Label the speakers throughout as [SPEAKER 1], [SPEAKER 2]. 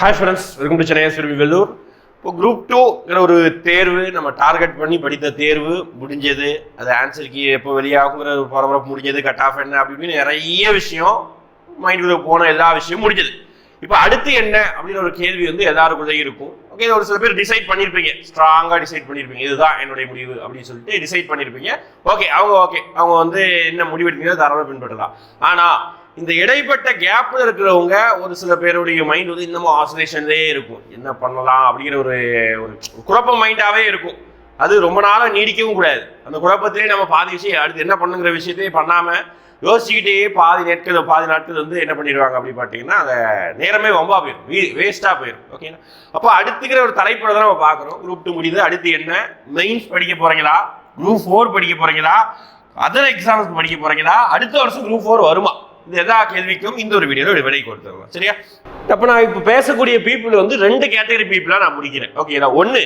[SPEAKER 1] Hi friends welcome to Chennai சிறுமி வெல்லூர் இப்போ group டூங்கிற ஒரு தேர்வு நம்ம டார்கெட் பண்ணி படித்த தேர்வு முடிஞ்சது. அது ஆன்சருக்கு எப்போ வெளியாகுங்கிற ஒரு பரபரப்பு முடிஞ்சது கட் ஆஃப் என்ன அப்படி இப்படின்னு நிறைய விஷயம் மைண்டுக்குள்ளே போன எல்லா விஷயமும் முடிஞ்சது. இப்போ அடுத்து என்ன அப்படின்ற ஒரு கேள்வி வந்து எல்லாருக்குள்ளே இருக்கும். ஓகே ஒரு சில பேர் டிசைட் பண்ணியிருப்பீங்க ஸ்ட்ராங்காக டிசைட் பண்ணியிருப்பீங்க இதுதான் என்னுடைய முடிவு அப்படின்னு சொல்லிட்டு டிசைட் பண்ணியிருப்பீங்க ஓகே அவங்க ஓகே அவங்க வந்து என்ன முடிவெடுக்கிறதோ தாராளமாக பின்பற்றலாம். ஆனால் இந்த இடைப்பட்ட கேப்பில் இருக்கிறவங்க ஒரு சில பேருடைய மைண்ட் வந்து இன்னமும் ஆசோலேஷன்லேயே இருக்கும். என்ன பண்ணலாம் அப்படிங்கிற ஒரு ஒரு குழப்ப மைண்டாகவே இருக்கும். அது ரொம்ப நாளாக நீடிக்கவும் கூடாது. அந்த குழப்பத்திலே நம்ம பாதி விஷயம் அடுத்து என்ன பண்ணுங்கிற விஷயத்தையே பண்ணாமல் யோசிச்சுக்கிட்டே பாதி நாட்கள் பாதி நாட்கள் வந்து என்ன பண்ணிடுவாங்க அப்படி பார்த்தீங்கன்னா அந்த நேரமே வம்பா போயிடும் வேஸ்ட்டாக போயிடும் ஓகேங்களா அப்போ அடுத்துக்கிற ஒரு தலைப்பில் தான் நம்ம பார்க்குறோம் குரூப் டூ முடியுது. அடுத்து என்ன? மெயின்ஸ் படிக்க போகிறீங்களா குரூப் ஃபோர் படிக்க போகிறீங்களா அதர் எக்ஸாம்ஸ் படிக்க போகிறீங்களா அடுத்த வருஷம் குரூப் ஃபோர் வருமா? இந்த எல்லா கேள்விக்கும் இந்த ஒரு வீடியோவில் விடை கொடுத்துடலாம் சரியா? அப்போ நான் இப்போ பேசக்கூடிய பீப்புள் வந்து ரெண்டு கேட்டகரி பீப்புளாக நான் முடிக்கிறேன். ஓகேங்களா ஒன்று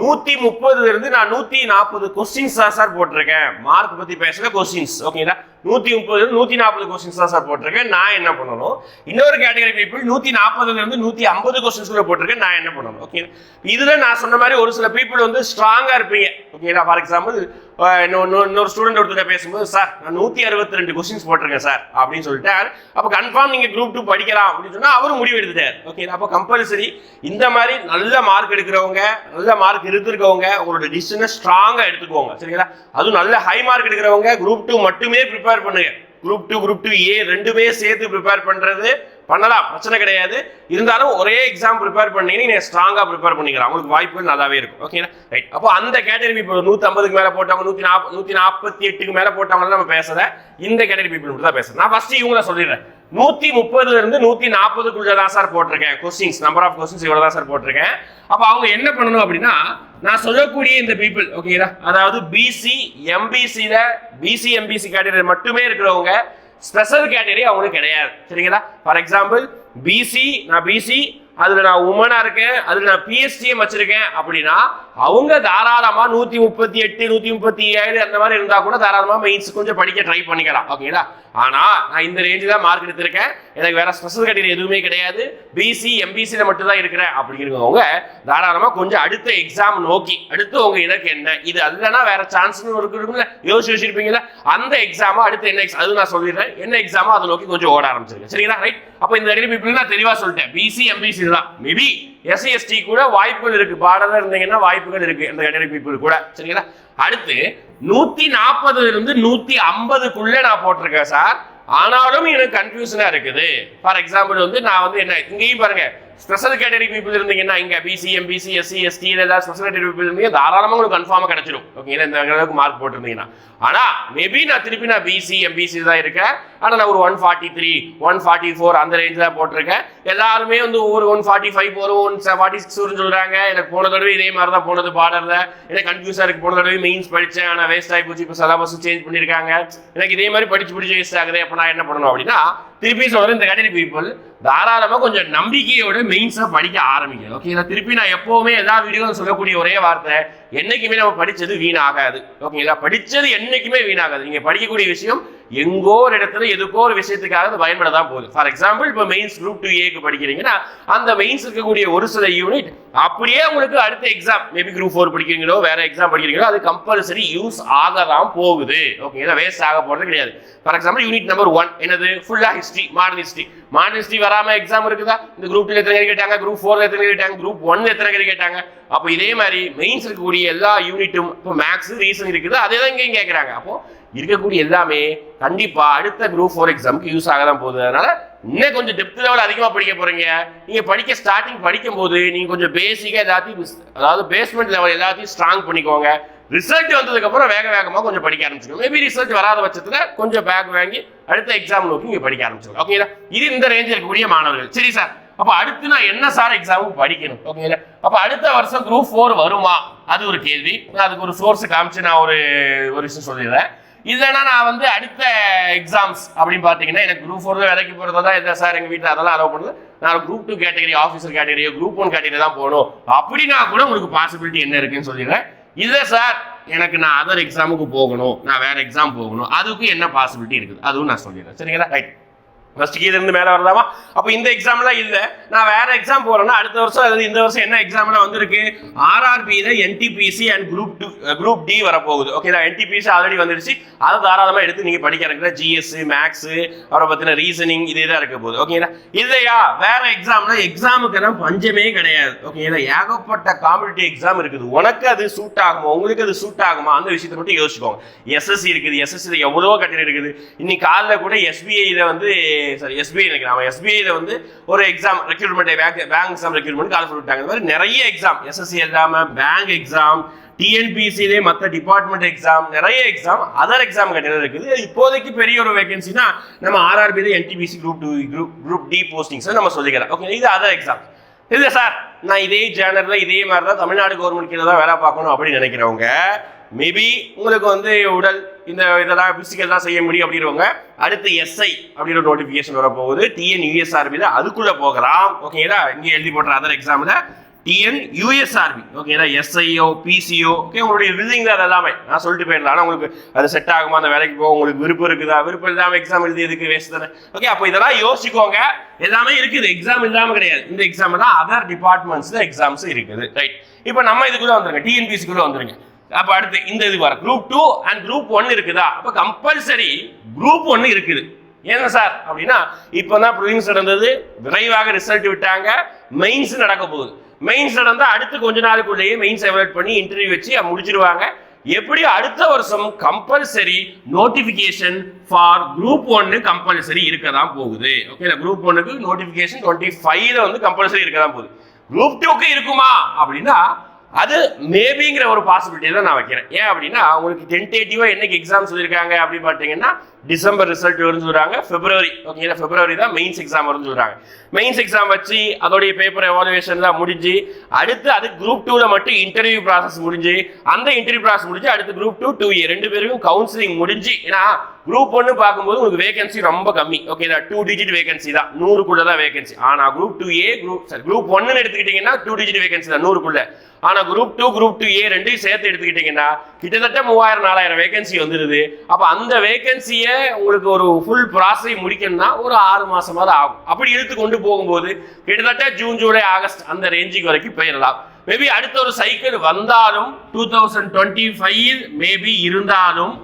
[SPEAKER 1] நூற்றி முப்பதுல இருந்து நான் நூற்றி நாற்பது கொஸ்டின்ஸ் தான் சார் போட்டிருக்கேன். மார்க் பற்றி பேசுகிற கொஸ்டின்ஸ் ஓகேங்களா நூற்றி முப்பது நூற்றி நாற்பது கொஸ்டின்ஸ் தான் சார் போட்டிருக்கேன். நான் என்ன பண்ணணும்? இன்னொரு கேட்டகரி பீப்புள் நூற்றி நாற்பதுல இருந்து நூற்றி ஐம்பது கொஸ்டின்ஸ் கூட போட்டிருக்கேன். நான் என்ன பண்ணணும்? ஓகே இதுல நான் சொன்ன மாதிரி ஒரு சில பீப்புள் வந்து ஸ்ட்ராங்காக இருப்பீங்க. ஓகேங்களா ஃபார் எக்ஸாம்பிள் இன்னொரு ஸ்டூடெண்ட் ஒருத்தர் பேசும்போது சார் நான் நூற்றி அறுபத்தி ரெண்டு கொஸ்டின்ஸ் போட்டிருக்கேன் சார் அப்படின்னு சொல்லிட்டு அப்போ கன்ஃபார்ம் நீங்கள் குரூப் டூ படிக்கலாம் அப்படின்னு சொன்னால் அவரும் முடிவு எடுத்துட்டார். ஓகே அப்போ கம்பல்சரி இந்த மாதிரி நல்ல மார்க் எடுக்கிறவங்க நல்ல மார்க் எடுத்திருக்கவங்க உங்களோட டிசிஷனை ஸ்ட்ராங்காக எடுத்துக்கோங்க சரிங்களா? அதுவும் நல்ல ஹை மார்க் எடுக்கிறவங்க குரூப் டூ மட்டுமே ப்ரிப்பேர் பண்ணுங்க. Group two group two A ரெண்டுமே சேர்த்து ப்ரிப்பேர் பண்ணுறது பண்ணலாம் பிரச்சனை கிடையாது. இருந்தாலும் ஒரே எக்ஸாம் ப்ரிப்பேர் பண்ணீங்கன்னா நீங்கள் ஸ்ட்ராங்காக ப்ரிப்பேர் பண்ணிக்கலாம். உங்களுக்கு வாய்ப்புகள் நல்லாவே இருக்கும். ஓகேங்களா ரைட் அப்போ அந்த கேட்டகரி இப்போ நூற்றி ஐம்பதுக்கு மேலே போட்டவங்க நூற்றி நாற்ப நூற்றி நாற்பத்தி எட்டுக்கு மேலே போட்டவங்க நம்ம பேசலை. இந்த கேட்டகரி பீப்புள் மட்டும் தான் பேசுகிறேன் நான் ஃபஸ்ட்டு இவங்கள சொல்லிடுறேன். நூற்றி முப்பதுல இருந்து நூற்றி நாற்பதுக்குள்ள தான் சார் போட்டிருக்கேன். கொஸ்டின்ஸ் நம்பர் ஆஃப் கொஸ்டின்ஸ் இவ்வளோ தான் சார் போட்டிருக்கேன். அப்போ அவங்க என்ன பண்ணணும் அப்படின்னா நான் சொல்லக்கூடிய இந்த பீப்புள் ஓகேங்களா அதாவது பிசி எம்பிசியில் பிசி எம்பிசி கேட்டகரி மட்டுமே இருக்கிறவங்க ஸ்பெஷல் கேட்டகரி அவங்களுக்கு கிடையாது. சரிங்களா? ஃபார் எக்ஸாம்பிள் பிசி நான் பிசி அதில் நான் உமனா இருக்கேன் அதில் நான் பிஎஸ்டியும் வச்சிருக்கேன். அப்படின்னா அவங்க தாராளமா நூத்தி முப்பத்தி எட்டு நூத்தி முப்பத்தி ஏழு அந்த மாதிரி இருந்தா கூட தாராளமா மெயின்ஸ் கொஞ்சம் படிக்க ட்ரை பண்ணிக்கலாம். ஓகேங்களா ஆனா நான் இந்த ரேஞ்சு தான் மார்க் எடுத்திருக்கேன். எனக்கு வேற ஸ்பெஷல் கேட்டகரி எதுவுமே கிடையாது. பிசி எம்பிசியில் மட்டும் தான் இருக்கிறேன் அப்படிங்கிறவங்க தாராளமா கொஞ்சம் அடுத்த எக்ஸாம் நோக்கி அடுத்து உங்க இலக்கு என்ன? இது அதுலனா வேற சான்ஸ்னு இருக்குங்களா யோசிச்சு வச்சிருப்பீங்களா அந்த எக்ஸாமா அடுத்து என்ன எக்ஸாம் அது நான் சொல்லிடுறேன். என்ன எக்ஸாமோ அதை நோக்கி கொஞ்சம் ஓட ஆரம்பிச்சிருக்கேன் சரிங்களா? ரைட் அப்போ இந்த ரெண்டு பீப்புள் நான் தெளிவா சொல்லிட்டேன். பிசி எம்பிசி தான் மேபி எஸ்சி எஸ்டி கூட வாய்ப்புகள் இருக்கு. பாடல இருந்தீங்கன்னா வாய்ப்புகள் இருக்கு இந்த கேட்டகரி பீப்புள் கூட. சரிங்களா? அடுத்து நூத்தி நாற்பதுல இருந்து நூத்தி ஐம்பதுக்குள்ள நான் போட்டிருக்கேன் சார். ஆனாலும் எனக்கு கன்ஃபியூஷனா இருக்குது. ஃபார் எக்ஸாம்பிள் வந்து நான் வந்து என்ன இங்கேயும் பாருங்க. ஸ்பெஷல் கேட்டகரி பீப்புள் இருந்தீங்கன்னா இங்க பிசி எம்பிசி எஸ்சி எஸ்டி ஏதாவது ஸ்பெஷல் கேட்டகரி பீப்புள் இருந்தீங்க தாராளமாக உங்களுக்கு கன்ஃபார்மாக கிடைச்சிடும் ஓகேங்களா இந்த அளவுக்கு மார்க் போட்டிருந்தீங்கன்னா. ஆனா மேபி நான் திருப்பி நான் பிசி எம்பிசி தான் இருக்கேன். ஆனால் நான் ஒரு one forty three one forty four அந்த ரேஞ்சில் தான் போட்டிருக்கேன். எல்லாருமே வந்து ஒரு ஒன் ஃபார்ட்டி ஃபைவ் போகிறோம் ஒன் ஃபார்ட்டி சிக்ஸ் வரும்னு சொல்கிறாங்க எனக்கு போன தடவை இதே மாதிரி தான் போனது பாடர்ல எனக்கு கன்ஃபியூஸாக இருக்குது போன தடவை மெயின்ஸ் படித்தேன் ஆனால் வேஸ்ட் ஆகி போச்சு. இப்போ சிலபஸ் சேஞ்ச் பண்ணியிருக்காங்க. எனக்கு இதே மாதிரி படிச்சு படிச்சு வேஸ்ட் ஆகுது. அப்போ நான் என்ன பண்ணணும் அப்படின்னா திருப்பி சொல்றேன் இந்த கேட்டகரி பீப்புள் தாராளமாக கொஞ்சம் நம்பிக்கையோட மெயின்ஸாக படிக்க ஆரம்பிக்கணும். ஓகேங்களா திருப்பி நான் எப்போவுமே எல்லா வீடியோவும் சொல்லக்கூடிய ஒரே வார்த்தை என்றைக்குமே நம்ம படித்தது வீணாகாது. ஓகேங்களா படிச்சது என்னைக்குமே வீணாகாது. நீங்க படிக்கக்கூடிய விஷயம் எங்கோ ஒரு இடத்துல எதுக்கோ ஒரு விஷயத்துக்காக அது பயன்பட தான் போகுது. ஃபார் எக்ஸாம்பிள் இப்போ மெயின்ஸ் குரூப் டூ ஏக்கு படிக்கிறீங்கன்னா அந்த மெயின்ஸ் இருக்கக்கூடிய ஒரு சில யூனிட் அப்படியே உங்களுக்கு அடுத்த எக்ஸாம் மேபி குரூப் ஃபோர் படிக்கிறீங்களோ வேற எக்ஸாம் படிக்கிறீங்களோ அது கம்பல்சரி யூஸ் ஆக தான் போகுது ஓகேங்களா வேஸ்ட் ஆக போறது கிடையாது. For example unit number one என்னது? ஃபுல்லா history modern history modern history வராம எக்ஸாம் இருக்குதா? இந்த குரூப் டூ எத்தனை கேட்டாங்க? குரூப் ஃபோர்ல எத்தனை கேட்டாங்க? குரூப் ஒன் எத்தனை பேர் கேட்டாங்க? அப்போ இதே மாதிரி மெயின்ஸ் இருக்கக்கூடிய எல்லா யூனிட்டும் இப்போ மேக்ஸ் ரீசன் இருக்குது. அதே தான் இங்கேயும் கேட்குறாங்க அப்போ இருக்கக்கூடிய எல்லாமே கண்டிப்பா அடுத்த குரூப் ஃபோர் எக்ஸாமுக்கு யூஸ் ஆக தான் போகுது. அதனால இன்னும் கொஞ்சம் டெப்த் லெவல் அதிகமாக படிக்க போறீங்க. நீங்க படிக்க ஸ்டார்டிங் படிக்கும் போது நீங்க கொஞ்சம் பேசிக்காக எல்லாத்தையும் அதாவது பேஸ்மெண்ட் லெவல் எல்லாத்தையும் ஸ்ட்ராங் பண்ணிக்கோங்க. ரிசல்ட் வந்ததுக்கு அப்புறம் வேக வேகமாக கொஞ்சம் படிக்க ஆரம்பிச்சிடும் மேபி ரிசல்ட் வராத பட்சத்தில் கொஞ்சம் பேக் வாங்கி அடுத்த எக்ஸாம் நோக்கி நீங்க படிக்க ஆரம்பிச்சிடும் ஓகேங்களா இது இந்த ரேஞ்சில் இருக்கக்கூடிய மாணவர்கள். சரி சார் அப்போ அடுத்து நான் என்ன சார் எக்ஸாமுக்கு படிக்கணும்? ஓகேங்களா அப்போ அடுத்த வருஷம் குரூப் ஃபோர் வருமா? அது ஒரு கேள்வி. நான் அதுக்கு ஒரு சோர்ஸ் காமிச்சு நான் ஒரு ஒரு விஷயம் சொல்லிடுறேன். இல்லைன்னா நான் வந்து அடுத்த எக்ஸாம்ஸ் அப்படின்னு பார்த்தீங்கன்னா எனக்கு குரூப் ஃபோர் வேலைக்கு போகிறதா தான் இல்லை சார் எங்கள் வீட்டில் அதெல்லாம் அலோவ் பண்ணுது நான் குரூப் டூ கேட்டகரி ஆஃபீஸர் கேட்டகரியோ குரூப் ஒன் கேட்டகரி தான் போகணும். அப்படின்னா கூட உங்களுக்கு பாசிபிலிட்டி என்ன இருக்குன்னு சொல்லிடுறேன். இல்லை சார் எனக்கு நான் அதர் எக்ஸாமுக்கு போகணும். நான் வேற எக்ஸாம் போகணும். அதுக்கு என்ன பாசிபிலிட்டி இருக்குது? அதுவும் நான் சொல்லிடுறேன். சரிங்களா? ரைட் ஃபர்ஸ்ட் கீழ இருந்து மேலே வரலாமா அப்போ இந்த எக்ஸாம்லாம் இல்லை. நான் வேற எக்ஸாம் போகிறேன்னா அடுத்த வருஷம் அல்லது இந்த வருஷம் என்ன எக்ஸாம்லாம் வந்திருக்கு? ஆர்ஆர்பியில் NTPC and group two group D வரப்போகுது. ஓகே நான் என்டிபிசி ஆல்ரெடி வந்துருச்சு. அதை தாராளமாக எடுத்து நீங்கள் படிக்க இருக்கிற ஜிஎஸ் மேக்ஸு அப்புறம் பார்த்தீங்கன்னா ரீசனிங் இதே தான் இருக்க போகுது. ஓகேங்களா இல்லையா? வேற எக்ஸாம்னா எக்ஸாமுக்கெல்லாம் பஞ்சமே கிடையாது. ஓகேங்களா ஏகப்பட்ட காம்படிட்டிவ் எக்ஸாம் இருக்குது. உனக்கு அது சூட் ஆகுமா? உங்களுக்கு அது சூட் ஆகுமா? அந்த விஷயத்தை மட்டும் யோசிச்சுக்கோங்க. எஸ்எஸ்சி இருக்குது. எஸ்எஸ்சியில் எவ்வளோ கட்டிடம் இருக்குது. இன்னைக்கு காலையில் கூட எஸ்பிஐயில் வந்து சாரி எஸ்பிஐ நினைக்கிறேன் எஸ்பிஐயில் வந்து ஒரு exam recruitment bank bank exam recruitment call விட்டாங்க இந்த மாதிரி நிறைய எக்ஸாம் எஸ்எஸ்சி இல்லாம பேங்க் எக்ஸாம் டிஎன்பிசிலே மற்ற டிபார்ட்மெண்ட் எக்ஸாம் நிறைய எக்ஸாம் அதர் எக்ஸாம் கட்டிடம் இருக்குது. இப்போதைக்கு பெரிய ஒரு வேகன்சினா நம்ம RRB NTPC group two group group D postings நம்ம சொல்லிக்கலாம் ஓகே இது அதர் எக்ஸாம் இல்லை சார் நான் இதே ஜேனரில் இதே மாதிரி தான் தமிழ்நாடு கவர்மெண்ட் கீழே தான் வேலை பார்க்கணும் அப்படின்னு நினைக்கிறவங்க மேபி உங்களுக்கு வந்து உடல் இந்த இதெல்லாம் பிசிக்கல்லாம் செய்ய முடியும் அப்படின்றவங்க அடுத்து எஸ்ஐ அப்படின்ற நோட்டிஃபிகேஷன் வரப்போகுது. டிஎன் யூஎஸ்ஆர்பியில் அதுக்குள்ளே போகலாம். ஓகேங்களா இங்கே எழுதி போடுற அதர் எக்ஸாமில் டிஎன் யூஎஸ்ஆர்பி ஓகேங்களா எஸ்ஐஓ பிசிஓ ஓகே உங்களுடைய வில்லிங் தான் எல்லாமே நான் சொல்லிட்டு போயிடலாம். ஆனால் உங்களுக்கு அது செட் ஆகுமா? அந்த வேலைக்கு போக உங்களுக்கு விருப்பம் இருக்குதா? விருப்பம் இல்லாமல் எக்ஸாம் எழுதி எதுக்கு வேஸ்ட் தானே? ஓகே அப்போ இதெல்லாம் யோசிக்கோங்க. எல்லாமே இருக்குது. எக்ஸாம் இல்லாமல் கிடையாது. இந்த எக்ஸாம் தான் அதர் டிபார்ட்மெண்ட்ஸில் எக்ஸாம்ஸ் இருக்குது. ரைட் இப்போ நம்ம இதுக்குள்ளே வந்துருங்க. டிஎன்பிசிக்குள்ளே வந்துருங்க. அப்ப அடுத்து இந்த இது வர group two and group one இருக்குதா? அப்ப கம்பல்சரி குரூப் ஒன்று இருக்குது. ஏன்னா சார் அப்படின்னா இப்பதான் ப்ரிலிம்ஸ் நடந்தது. விரைவாக ரிசல்ட் விட்டாங்க. மெயின்ஸ் நடக்க போகுது. மெயின்ஸ் நடந்தா அடுத்து கொஞ்ச நாளுக்குள்ளேயே மெயின்ஸ் எவலேட் பண்ணி இன்டர்வியூ வச்சு முடிச்சிருவாங்க. எப்படி அடுத்த வருஷம் கம்பல்சரி நோட்டிபிகேஷன் ஃபார் குரூப் ஒன்னு கம்பல்சரி இருக்க தான் போகுது ஓகே குரூப் ஒன்னுக்கு நோட்டிபிகேஷன் டுவெண்ட்டி ஃபைவ்ல வந்து கம்பல்சரி இருக்க தான் போகுது குரூப் டூக்கு இருக்குமா? அப்படின்னா அது மேபிங்கிற ஒரு பாசிபிலிட்டி தான் நான் வைக்கிறேன். ஏன் அப்படின்னா உங்களுக்கு டென்டேட்டிவா என்னைக்கு எக்ஸாம் சொல்லியிருக்காங்க அப்படின்னு பார்த்தீங்கன்னா டிசம்பர் ரிசல்ட் வரும்னு சொல்கிறாங்க பிப்ரவரி ஓகேங்களா பிப்ரவரி தான் மெயின்ஸ் எக்ஸாம் வரும்னு சொல்கிறாங்க மெயின்ஸ் எக்ஸாம் வச்சு அதோடைய பேப்பர் எவாலுவேஷன் தான் முடிஞ்சு அடுத்து அது குரூப் டூவில் மட்டும் இன்டர்வியூ ப்ராசஸ் முடிஞ்சு அந்த இன்டர்வியூ ப்ராசஸ் முடிஞ்சு அடுத்து குரூப் டூ டூ ஏ ரெண்டு பேருக்கும் கவுன்சிலிங் முடிஞ்சு ஏன்னா குரூப் ஒன்று பார்க்கும்போது உங்களுக்கு வேகன்சி ரொம்ப கம்மி. ஓகேதா டூ டிஜிட் வேகன்சி தான். நூறுக்குள்ள தான் வேகன்சி ஆனா group two A group sir group ஒன்னு எடுத்துக்கிட்டீங்கன்னா டூ டிஜிட் வேகன்சி தான் நூறுக்குள்ள. ஆனா group two group two A ரெண்டையும் சேர்த்து எடுத்துக்கிட்டீங்கன்னா கிட்டத்தட்ட மூவாயிரம் நாலாயிரம் வேகன்சி வந்துருது. அப்ப அந்த வேகன்சியை உங்களுக்கு ஒரு ஃபுல் ப்ராசஸை முடிக்கணும்னா ஒரு ஆறு மாசமாவது ஆகும். அப்படி இழுத்து கொண்டு போகும்போது கிட்டத்தட்ட ஜூன் ஜூலை ஆகஸ்ட் அந்த ரேஞ்சுக்கு வரைக்கும் போயிடலாம் மேபி அடுத்த ஒரு சைக்கிள் வந்தாலும் two thousand twenty five maybe இருந்தாலும்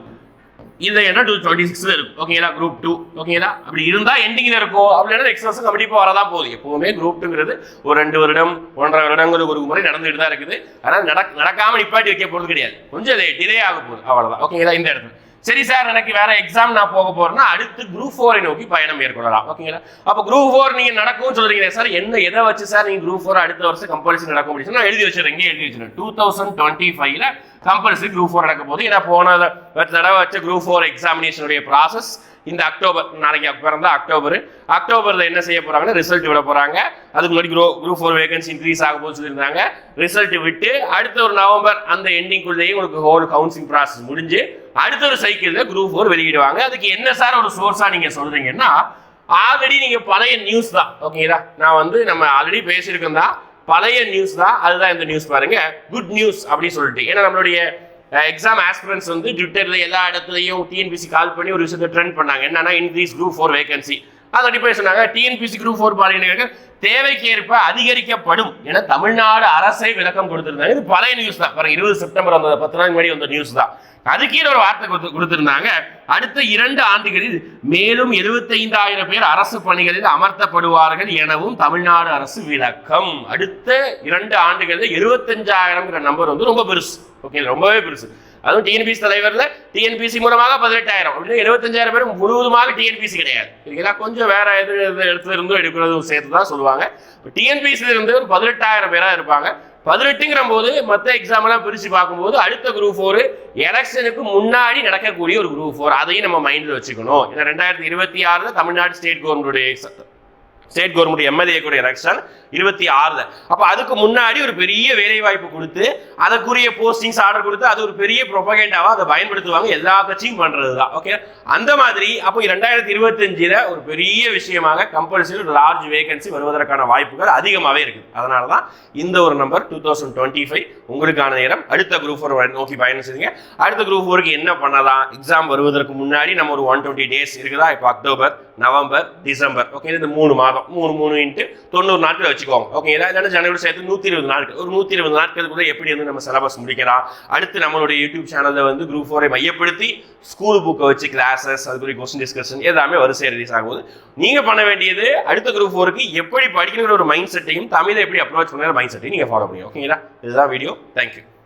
[SPEAKER 1] இல்லை என்ன டூ டுவெண்ட்டி சிக்ஸ்ல இருக்கும். ஓகேங்களா குரூப் டூ ஓகேங்களா அப்படி இருந்தா எண்டிங்ல இருக்கும் அப்படின்னா நெக்ஸ்ட் வருஷம் கண்டிப்பா வரதான் போகுது. எப்பவுமே குரூப் டூங்கிறது ஒரு ரெண்டு வருடம் ஒன்றரை வருடங்கள் ஒரு முறை நடந்துட்டு தான் இருக்குது. ஆனால் நடக் நடக்காம நிப்பாட்டி வைக்க போறது கிடையாது. கொஞ்சம் டிலே ஆக போகுது. அவ்வளவுதான். ஓகேங்களா இந்த இடத்துல. சரி சார் எனக்கு வேற எக்ஸாம் நான் போக போறேன்னா அடுத்து குரூப் ஃபோரை நோக்கி பயணம் மேற்கொள்ளலாம். ஓகேங்களா அப்ப குரூப் ஃபோர் நீங்க நடக்கும்னு சொல்றீங்க சார் என்ன எதை வச்சு சார் நீங்க குரூப் ஃபோர் அடுத்த வருஷம் கம்பல்சரி நடக்கும் அப்படின்னு சொன்னா நான் எழுதி வச்சிருக்கேன் எழுதி வச்சிருக்கேன் டூ தௌசண்ட் டுவெண்ட்டி ஃபைவ்ல கம்பல்சரி குரூப் ஃபோர் நடக்க போது ஏன்னா போன தடவை வச்ச குரூப் ஃபோர் எக்ஸாமினேஷனுடைய ப்ராசஸ் இந்த அக்டோபர் நாளைக்கு பிறந்தா அக்டோபர். அக்டோபரில் என்ன செய்ய போறாங்கன்னா ரிசல்ட் விட போறாங்க. அதுக்கு முன்னாடி குரூ குரூப் ஃபோர் வேகன்சி இன்க்ரீஸ் ஆக போது சொல்லியிருந்தாங்க. ரிசல்ட் விட்டு அடுத்த ஒரு நவம்பர் அந்த எண்டிங்குள்ளேயே உங்களுக்கு ஹோல் கவுன்சிலிங் ப்ராசஸ் முடிஞ்சு அடுத்த ஒரு சைக்கிள்ல குரூப் ஃபோர் வெளியிடுவாங்க. அதுக்கு என்ன சார் ஒரு சோர்ஸா நீங்க சொல்றீங்கன்னா ஆல்ரெடி நீங்க பழைய நியூஸ் தான். ஓகேங்களா நான் வந்து நம்ம ஆல்ரெடி பேசியிருக்கோம் தான். பழைய நியூஸ் தான். அதுதான் இந்த நியூஸ் பாருங்க. குட் நியூஸ் அப்படின்னு சொல்லிட்டு. ஏன்னா நம்மளுடைய எக்ஸாம் ஆஸ்பிரன்ஸ் வந்து ட்விட்டர்ல எல்லா இடத்துலையும் டிஎன்பிசி கால் பண்ணி ஒரு விஷயத்தை ட்ரெண்ட் பண்ணாங்க. என்னன்னா இன்க்ரீஸ் குரூப் ஃபோர் வேகன்சி அதை அடிப்படை சொன்னாங்க டிஎன்பிசி குரூப் ஃபோர் பாலினர்கள் தேவைக்கேற்ப அதிகரிக்கப்படும் என தமிழ்நாடு அரசே விளக்கம் கொடுத்திருந்தாங்க. இது பழைய நியூஸ் தான். பாருங்க இருபது செப்டம்பர் வந்த பத்து நாள் முன்னாடி வந்த நியூஸ் தான். அதுக்கே ஒரு வார்த்தை கொடுத்து கொடுத்திருந்தாங்க. அடுத்த இரண்டு ஆண்டுகளில் மேலும் எழுபத்தைந்தாயிரம் பேர் அரசு பணிகளில் அமர்த்தப்படுவார்கள் எனவும் தமிழ்நாடு அரசு விளக்கம். அடுத்த இரண்டு ஆண்டுகளில் எழுபத்தஞ்சாயிரம்ங்கிற நம்பர் வந்து ரொம்ப பெருசு. ஓகே ரொம்பவே பெருசு. அதுவும் டிஎன்பிசி தலைவரில் டிஎன்பிசி மூலமாக பதினெட்டாயிரம். அப்படின்னு எழுபத்தஞ்சாயிரம் பேர் முழுவதுமாக டிஎன்பிசி கிடையாது. சரிங்களா கொஞ்சம் வேற எது எது இடத்துல இருந்தும் எடுக்கிறதும் சேர்த்து தான் சொல்லுவாங்க டிஎன்பிசில இருந்து ஒரு பதினெட்டாயிரம் பேராக இருப்பாங்க. பதினெட்டுங்கிற போது மற்ற எக்ஸாம்லாம் பிரித்து பார்க்கும்போது அடுத்த குரூப் ஃபோர் எலெக்ஷனுக்கு முன்னாடி நடக்கக்கூடிய ஒரு குரூப் ஃபோர் அதையும் நம்ம மைண்டில் வச்சுக்கணும். ஏன்னா ரெண்டாயிரத்தி இருபத்தி ஆறில் தமிழ்நாடு ஸ்டேட் கவர்மெண்டுடைய ஸ்டேட் கவர்மெண்ட் எம்எல்ஏ கூட எலெக்ஷன் இருபத்தி ஆறுல. அப்போ அதுக்கு முன்னாடி ஒரு பெரிய வேலை வாய்ப்பு கொடுத்து அதற்குரிய போஸ்டிங்ஸ் ஆர்டர் கொடுத்து அது ஒரு பெரிய ப்ரொபகேண்டாவா அதை பயன்படுத்துவாங்க எல்லா கட்சியும் பண்றதுதான். ஓகே அந்த மாதிரி அப்போ இரண்டாயிரத்தி இருபத்தஞ்சில் ஒரு பெரிய விஷயமாக கம்பல்சரி ஒரு லார்ஜ் வேகன்சி வருவதற்கான வாய்ப்புகள் அதிகமாகவே இருக்குது. அதனால தான் இந்த ஒரு number two thousand twenty five உங்களுக்கான நேரம். அடுத்த குரூப் ஃபோர் நோக்கி பயணம் செய்யுங்க. அடுத்த குரூப் ஃபோருக்கு என்ன பண்ணலாம்? எக்ஸாம் வருவதற்கு முன்னாடி நம்ம ஒரு ஒன் டுவெண்ட்டி டேஸ் இருக்குதா? இப்போ அக்டோபர் நவம்பர் டிசம்பர். ஓகே இந்த மூணு மாதம். மூணு மூணு இன்ட்டு தொண்ணூறு நாட்கள் வச்சுக்கோங்க. ஓகே இல்லைன்னா ஜனவரி சேர்த்து நூற்றி இருபது நாட்கள். ஒரு நூற்றி இருபது நாட்களுக்குள்ள எப்படி வந்து நம்ம சிலபஸ் முடிக்கலாம்? அடுத்து நம்மளுடைய யூடியூப் சேனலில் வந்து குரூப் ஃபோரை மையப்படுத்தி ஸ்கூல் புக்கை வச்சு கிளாஸஸ் அதுக்குரிய கொஸ்டின் டிஸ்கஷன் எல்லாமே வரிசை ரிலீஸ் ஆகுது நீங்கள் பண்ண வேண்டியது அடுத்த குரூப் ஃபோருக்கு எப்படி படிக்கணுங்கிற ஒரு மைண்ட் செட்டையும் தமிழை எப்படி அப்ரோச் பண்ணுற மைண்ட் செட்டையும் நீங்கள் ஃபாலோ பண்ணுங்க ஓகேங்களா இதுதான் வீடியோ தேங்க்யூ